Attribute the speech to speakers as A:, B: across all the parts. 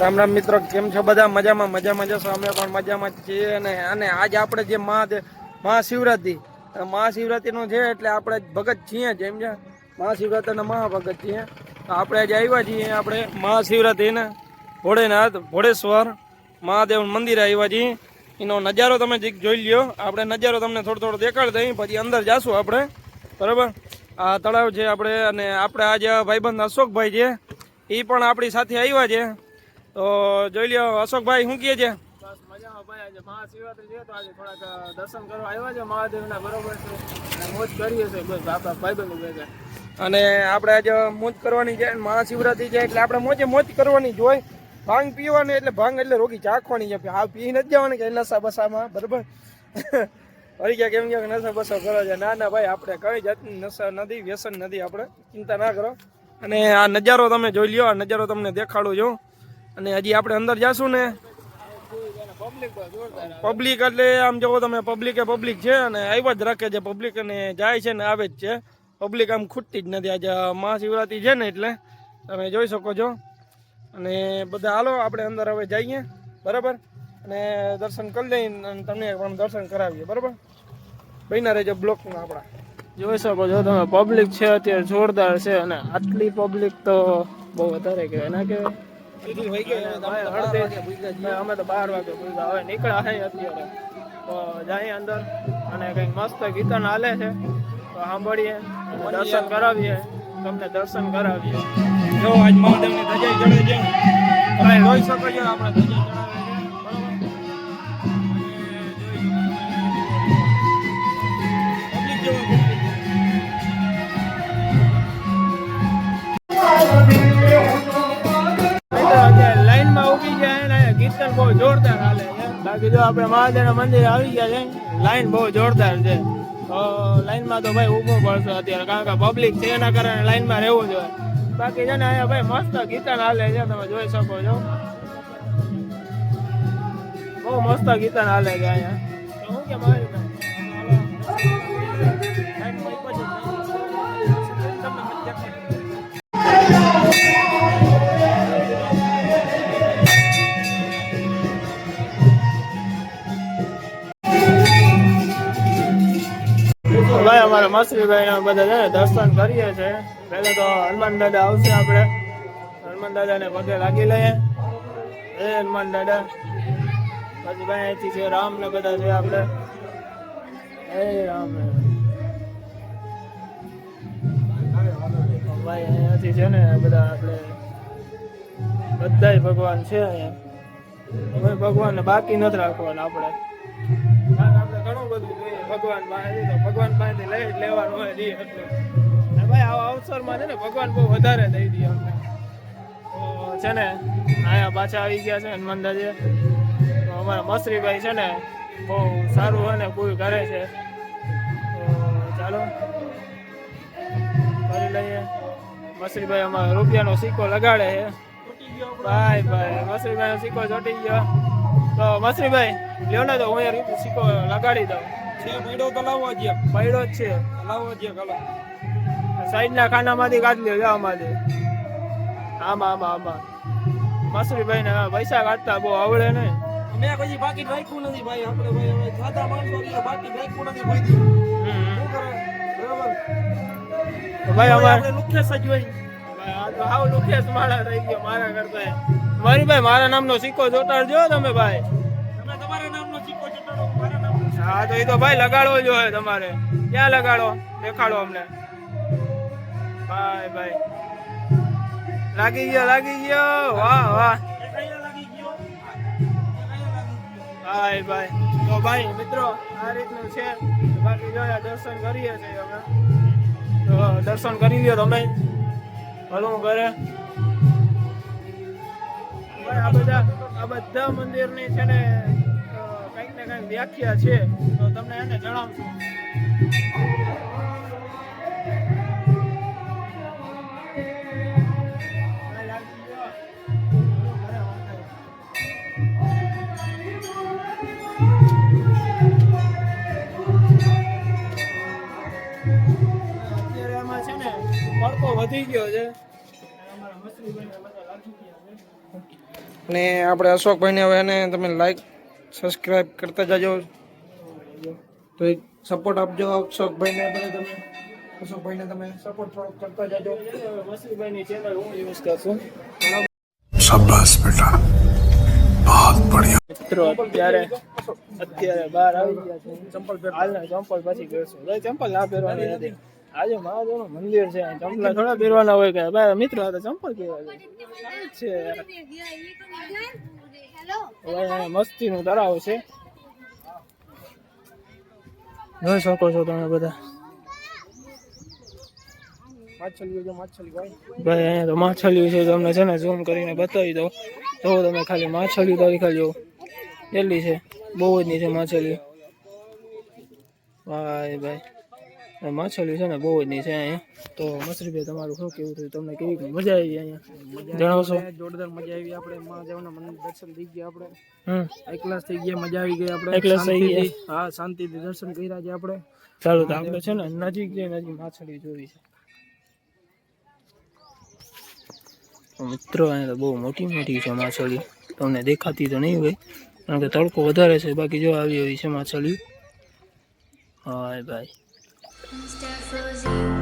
A: રામ રામ મિત્રો, કેમ છો બધા? મજામાં મજામાં જશો? અમે પણ મજામાં જ છીએ અને અને આજે આપણે જે મહા મહાશિવરાત્રી મહાશિવરાત્રીનું છે એટલે આપણે ભગત છીએ જેમ છે? મહાશિવરાત્રીના મહાભગત છીએ. તો આપણે આજે આવ્યા છીએ, આપણે મહાશિવરાત્રિને ભોળેનાથ, ભોળેશ્વર મહાદેવ મંદિરે આવ્યા છીએ. એનો નજારો તમે જીક જોઈ લ્યો. આપણે નજારો તમને થોડો થોડો દેખાડી દઈએ, પછી અંદર જાશું આપણે. બરાબર? આ તળાવ છે આપણે, અને આપણે આજે ભાઈબંધ અશોકભાઈ છે એ પણ આપણી સાથે આવ્યા છે. તો જોઈ લ્યો અશોકભાઈ શું કહે છે?
B: બસ મજામાં ભાઈ આજે મહાશિવરાત્રી છે તો આજે થોડાક દર્શન કરવા આવ્યા છે મહાદેવના બરોબર છે. અને મોજ કરીએ છીએ બસ આપણા
A: અને આજે મોજ કરવાની છે મહાશિવરાત્રી છે એટલે આપણે મોજે મોજ કરવાની જ હોય. ભાંગ પીવાની એટલે ભાંગ એટલે રોગી ચાખવાની છે. આ પી નથી જવાની કે નશા બસામાં બરાબર? ફરી ગયા કેમ કે નશા બસો કરો છે. ના ના ભાઈ આપણે કઈ જાતની નશા નથી વ્યસન નથી આપણે ચિંતા ના કરો. અને આ નજારો તમે જોઈ લ્યો આ નજારો તમને દેખાડું છું. અને હજી આપણે અંદર જાશું ને.
B: પબ્લિક
A: એટલે આમ જોવો તમે પબ્લિકે પબ્લિક છે અને આવ્યા જ રાખે છે પબ્લિક અને જાય છે ને આવે જ છે. પબ્લિક આમ ખૂટતી જ નથી. આજે મહાશિવરાત્રિ છે ને એટલે તમે જોઈ શકો છો. અને બધા હાલો, આપણે અંદર હવે જઈએ. બરાબર? અને દર્શન કરી લઈને અને તમને પણ દર્શન કરાવીએ. બરાબર? બહીના રહેજો બ્લોકમાં આપણા.
B: જોઈ શકો છો તમે પબ્લિક છે, અત્યારે જોરદાર છે અને આટલી પબ્લિક તો બહુ વધારે કહેવાય. ના કે ભાઈ અમે તો બાર વાગે પૂછ્યા હવે નીકળ્યા છે અત્યારે. તો જાય અંદર અને કંઈક મસ્ત કીર્તન હાલે છે. તો સાંભળીએ દર્શન કરાવીએ. તમને દર્શન કરાવીએ.
A: જો આજ મહાદેવની ધજા ચડે છે જોઈ શકો છો આપણે ધજા
B: બાકી જો આપણે મહાદેવના મંદિર આવી ગયા છે, લાઈન બહુ જોરદાર છે. તો લાઈનમાં તો ભાઈ ઊભો પડશે અત્યારે, કારણ કે પબ્લિક છે એના કારણે લાઈનમાં રહેવું જોઈએ. બાકી છે ને અહીંયા ભાઈ મસ્ત ગીતન હાલે છે, તમે જોઈ શકો છો. બહુ મસ્ત ગીતન હાલે છે અહીંયા. શું કે મારી ભાઈ અમારા મસરીભાઈ ના બધા છે દર્શન કરીએ છે પહેલા તો હનુમાન દાદા આવશે આપણે. હનુમાન દાદાને પગે લાગી લઈએ. એ હનુમાન દાદા. પછી ભાઈ અહીંથી છે રામ ને બધા છે આપણે. એ રામ ભાઈ અહીંયાથી છે ને બધા આપણે બધાય ભગવાન છે અહીંયા. ભગવાનને બાકી નથી રાખવાના આપણે. ભગવાન પાસે તો ભગવાન પાસે લઈ લેવાનું હોય રી અને ભાઈ, આવા અવસરમાં છે ને ભગવાન બહુ વધારે દઈ દે અમને. છે ને, અહીંયા પાછા આવી ગયા છે હનુમાન અમારા મસરીભાઈ છે ને બહુ સારું હોય ને પૂરું કરે છે. ચાલો, કરી લઈએ. મસરીભાઈ અમારા રૂપિયાનો સિક્કો લગાડે છે. ભાઈ ભાઈ મસરીભાઈ નો સિક્કો ચોટી ગયો. તો મસરીભાઈ, લ્યો ને તો હું સિક્કો લગાડી દઉં.
A: છે પડ્યો તો લાવવા જે
B: પૈડો જ છે.
A: લાવો જે કલો
B: સાઈડના ખાનામાંથી કાઢી લ્યો જા આમાંથી આમાં આમાં આમાં મસરીભાઈ ને પૈસા કાઢતા બહુ આવડે ને
A: મેં પછી બાકી રાખ્યું નથી ભાઈ. આપણે ભાઈ હવે સાદા માણસો બાકી રાખ્યું નથી ભાઈ. શું કરે? બરાબર?
B: ભાઈ અમારે
A: લુખેશ જ હોય.
B: હાવ લુખેશ માળા થઈ ગયો મારા કરતા મારી ભાઈ મારા નામનો સિક્કો ચોટાડજો તમે ભાઈ.
A: તમે તમારા નામનો
B: હા, તો એ તો ભાઈ લગાડવો જોઈએ તમારે. ક્યાં લગાડો? દેખાડો અમને. ભાઈ ભાઈ. લાગી ગયો લાગી ગયો. વાહ વાહ. ભાઈ ભાઈ. તો ભાઈ, મિત્રો, આ રીતનું છે. બાકી જોયા દર્શન કરીએ છીએ અમે. તો દર્શન કરી લ્યો તમે. ભલું કરે આ બધા આ બધા મંદિરની છે ને કંઈક વ્યાખ્યા છે, તો તમને એને જણાવશું. તડકો વધી ગયો છે.
A: ને આપણે અશોકભાઈને હવે એને તમે લાઈક સબસ્ક્રાઈબ કરતા જાજો તો એક સપોર્ટ આપજો અશોકભાઈને તમે તમે અશોકભાઈને તમે સપોર્ટ થોડોક કરતા જાજો
B: મસીભાઈની ચેનલ હું યુઝ કરશું
C: शाबाश बेटा बहुत बढ़िया
B: મિત્રો અત્યારે અત્યારે બહાર આવી ગયા છે ચંપલ પહેર હાલના ચંપલ પછી પહેરશું ભાઈ ચંપલ ના પહેરવાની નથી આજે મહાદેવનું મંદિર છે અહીં ચંપલ થોડા પહેરવાના હોય કે ભાઈ મિત્રો આ તો ચંપલ પહેરવા છે યાર. નું તળાવ છે. જોઈ શકો છો તમે બધા.
A: માછલી ભાઈ
B: ભાઈ અહીંયા તો માછલીઓ છે. તમને છે ને ઝૂમ કરીને બતાવી દો તો તમે ખાલી માછલીઓ તો ખાલી જો. કેટલી છે? બહુ જ ની છે માછલીઓ. ભાઈ ભાઈ. આ માછલીઓ છે ને બહુ જ ની છે અહીંયા. તો મસરીભાઈ તમારું શું કેવું થયું તમને કેવી મજા આવી અહીંયા? જણાવશો
A: જોરદાર મજા આવી. આપણે મહાદેવના મંદિર દર્શન થઈ ગયા આપણે.
B: હમ.
A: એકલાસ થઈ ગયા મજા આવી ગઈ આપણે.
B: એકલાસ થઈ ગયા.
A: શાંતિથી- હા શાંતિથી દર્શન કર્યા છે આપણે.
B: ચાલો તો આપણે છે ને નજીક જઈ નજીક માછલી જોવી છે. તો મિત્રો અહીંયા તો બહુ મોટી મોટી છે માછલી. તમને દેખાતી તો નહીં હોય કારણ કે તડકો વધારે છે. બાકી જો આવી એવી છે માછલી. હાય ભાઈ. Mr. frozen.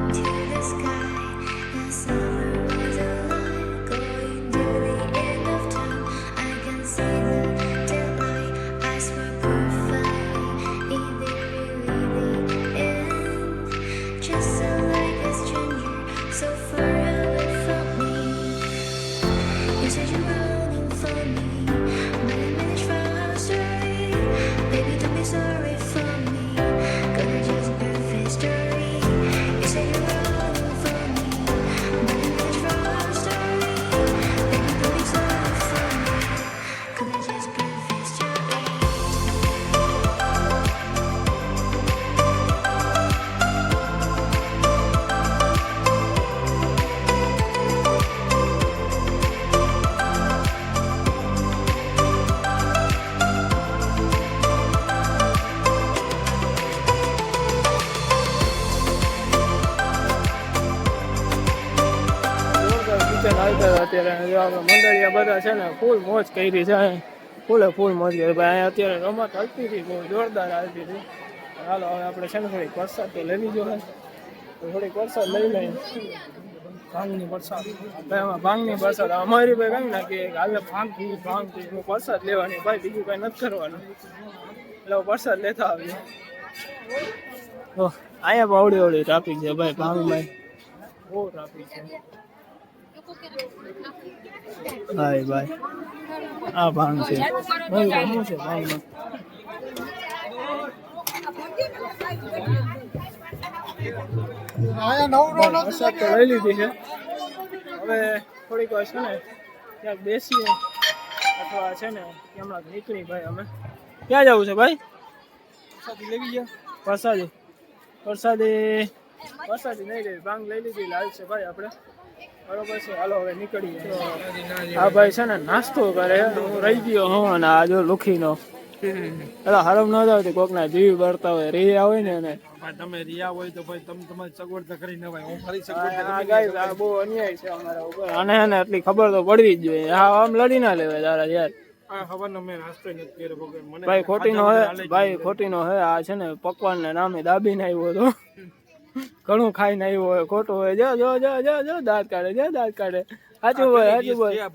B: અત્યારે જો આપણે મંડળિયા બધા છે ને ફૂલ મોજ કરી છે ફૂલે ફૂલ મોજ કરી ભાઈ અહીંયા અત્યારે રમત હલતી હતી, બહુ જોરદાર હાલતી હતી. હાલો, હવે આપણે છે ને થોડીક વરસાદ તો લઈ લીધો થોડીક વરસાદ લઈ લઈએ. ભાંગની વરસાદ. ભાઈ આમાં ભાંગની વરસાદ. અમારી ભાઈ કઈ કે હાલે ભાંગ પી ભાંગ હું વરસાદ લેવાની, ભાઈ બીજું કઈ નથી કરવાનું. એટલે વરસાદ લેતા આવીએ અહીંયા પણ અવડી અવડી ટ્રાફિક છે ભાઈ ભાંગ ભાઈ બહુ ટ્રાફિક છે. ભાઈ ભાઈ આ ભાંગ છે. ભાઈ શું છે? ભાઈ, વરસાદ તો લઈ લીધી છે. હવે થોડીક વાર છે ને ક્યાંક બેસીએ અથવા છે ને હમણાં નીકળી ભાઈ અમે. ક્યાં જવું છે ભાઈ? વરસાદી લેવી ગયા. વરસાદી. વરસાદી વરસાદી નહીં લેવી ભાંગ લઈ લીધી લાલ છે ભાઈ આપણે. બરોબર છે. હાલો હવે નીકળીએ. આ ભાઈ છે ને નાસ્તો કરે. હું રહી ગયો હું અને આ જો લુખીનો. એટલે હરમ ન થાય કોક ના જીવ બળતા હોય. રહ્યા હોય ને એને.
A: તમે રિયા હોય તો ભાઈ તમે તમારી સગવડતા કરી ન ભાઈ હું ફરી સગવડતા
B: આ બહુ અન્યાય છે અમારા ઉપર. આને હે એટલી ખબર તો પડવી જ જોઈએ. હા આમ લડી ના લેવાય તારા યાર. ભાઈ ખોટી નો હે ભાઈ ખોટી નો હે. આ છે ને પકવાન ને નામે દાબીને આવ્યો હતો. ઘણું ખાઈને આવ્યો હોય ખોટું હોય. જો જો જો જો જો દાંત કાઢે જો દાંત કાઢે. સાચું હોય સાચું હોય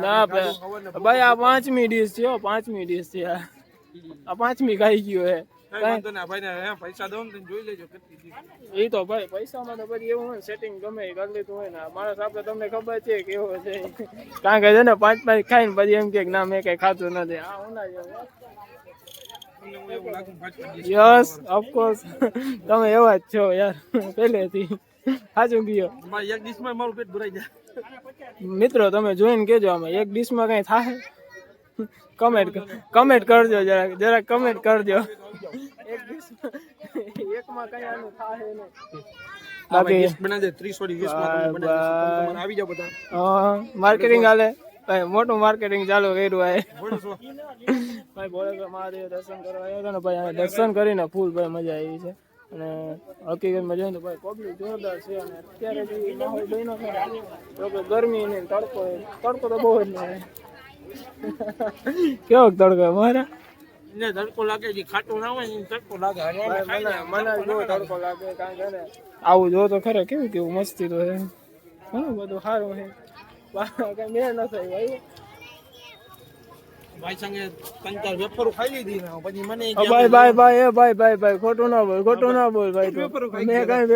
B: ના ભાઈ. આ પાંચમી ડીશ છે પાંચમી ડીશ છે આ. પાંચમી ખાઈ ગયો હે. એ તો ભાઈ પૈસામાં તો પછી એવું હોય સેટિંગ ગમે એ કરી લીધું હોય ને. માણસ આપણે તમને ખબર છે કેવો છે. કારણ કે છે ને પાંચ પાંચ ખાઈને પછી એમ કે ના મેં કઈ ખાતું નથી. આ જેવું
A: હું દીધી.
B: યસ ઓફકોર્સ તમે એવા જ છો યાર. પહેલેથી. સાચું કયો.
A: મારે એક ડીશમાં મારું પેટ ભરાઈ જાય
B: મિત્રો તમે જોઈને કેજો આમાં એક ડીશમાં કઈ થાય? કમેન્ટ કમેન્ટ કરજો જરાક જરાક કમેન્ટ કરજો. એક ડીશમાં એકમાં કઈ આનું થાય નહીં.
A: બાકી
B: બાકી
A: ડીશ બનાવી દે 30 વાળી ડીશમાં તમે બનાવી દેશો. તમે તમારે આવી જાઓ બધા.
B: માર્કેટિંગ હાલે. ભાઈ મોટું માર્કેટિંગ ચાલુ કર્યું આ ભાઈ ભોળેશ્વર મહાદેવ દર્શન કરવા આવ્યા હતા ને ભાઈ દર્શન કરીને ફૂલ ભાઈ મજા આવી છે. અને હકીકતમાં જોઈએ તો ભાઈ પબ્લિક જોરદાર છે અને અત્યારે જે માહોલ બન્યો છે તો કે ગરમી ને તડકો તડકો તો બહુ જ નહીં કેવો તડકો મારા?
A: ને તડકો લાગે જે ખાટું ના હોય ને તડકો લાગે.
B: મને તડકો લાગે. કારણ કે આવું જો તો ખરે કેવું કેવું મસ્તી તો છે. ઘણું બધું સારું છે. મેળ ન થાય ભાઈ
A: ભાઈ સંગે ત્રણ ચાર વેફરો ખાઈ લીધી ને પછી મને
B: ભાઈ ભાઈ ભાઈ એ ભાઈ ભાઈ ભાઈ ખોટું ના બોલ ખોટું ના બોલ ભાઈ તું. મેં કઈ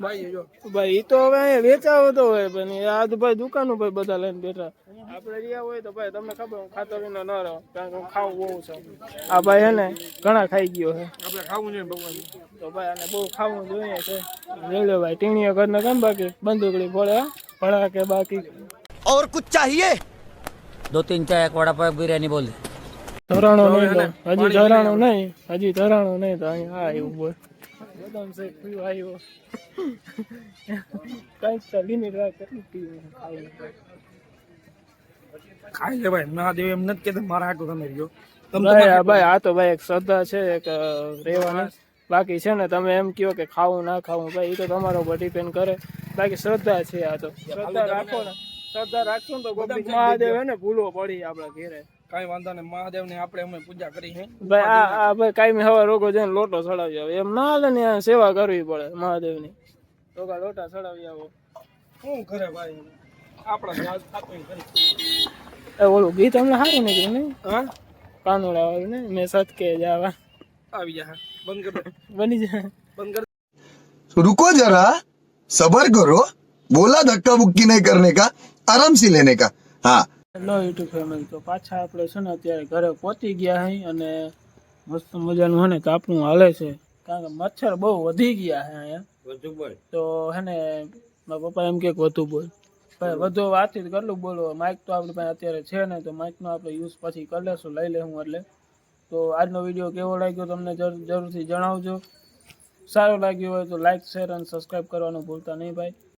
A: ભાઈ
B: હવે વેચાવો તો હોય પણ આ તો ભાઈ દુકાન ઉપર બધા લઈને બેઠા. આપણે રહ્યા હોય તો ભાઈ તમને ખબર હું ખાતો વિના ન રહો કારણ કે હું ખાવું બહુ છું. આ ભાઈ હે ને ઘણા ખાઈ ગયો છે
A: આપણે ખાવું જોઈએ ભગવાન
B: તો ભાઈ આને બહુ ખાવું જોઈએ છે. રેલો ભાઈ ટીણીઓ ઘરના કેમ બાકી? બંદૂકડી ફોડે હા? ભણા કે બાકી
D: और कुछ चाहिए दो तीन चाय एक वड़ा पाव बिरयानी बोल दे
B: ધરાણો નહીં લો હજી ધરાણો નહીં હજી ધરાણો નહીં તો અહીંયા આ એવું બોલ બદામ શેક પીવા આવ્યો કઈક તો લિમિટ રાખ કેટલું પીવું ખાવું
A: ખાઈ લે ભાઈ મહાદેવ એમ નથી કેતા મારા હાટું તમે રહ્યો તમે
B: ભાઈ આ ભાઈ આ તો ભાઈ એક શ્રદ્ધા છે એક અ, રહેવાની બાકી છે ને તમે એમ કહો કે ખાવું ના ખાવું ભાઈ એ તો તમારા ઉપર ડિપેન્ડ કરે. બાકી શ્રદ્ધા છે આ તો. શ્રદ્ધા રાખો ને. શ્રદ્ધા રાખશો ને તો ગોપી મહાદેવ હે ને ભૂલો પડી આપણા ઘેરે.
A: કાંઈ વાંધો નહીં મહાદેવની આપણે અમે પૂજા કરી છે
B: ભાઈ આ આ ભાઈ કાયમી હવા રોગો જઈને લોટો ચડાવી આવો. એમ ના હાલે ને સેવા કરવી પડે મહાદેવની. રોગા લોટા ચડાવી આવો.
A: શું કરે ભાઈ? આપણા જાત ખાતું કરી
B: એ ઓલું ગીત અમને સારું નીકળ્યું ને?
A: હા?
B: કાનુડા વાળું ને મેં સતકે જાવા.
A: આવી જા બંધ કર દે.
B: બની જાય
A: બંધ કર દે.
E: तो रुको जरा सबर करो बोला धक्का मुक्की नहीं करने का आराम से लेने का हाँ
B: હેલો યુટ્યુબ ફેમિલી તો પાછા આપણે છે ને અત્યારે ઘરે પહોંચી ગયા હઈ અને મસ્ત મજાનું હે ને તાપનું હાલે છે કારણ કે મચ્છર બહુ વધી ગયા છે અહીંયા તો હે ને મારા પપ્પા એમ કે વધુ બોલ ભાઈ વધુ વાતચીત કેટલું બોલો માઇક તો આપણી પાસે અત્યારે છે ને તો માઇકનો આપણે યુઝ પછી કરી લેશું લઈ લેશું એટલે તો આજનો વીડિયો કેવો લાગ્યો તમને જરૂરથી જણાવજો. સારો લાગ્યો હોય તો લાઇક શેર અને સબસ્ક્રાઈબ કરવાનું ભૂલતા નહીં ભાઈ.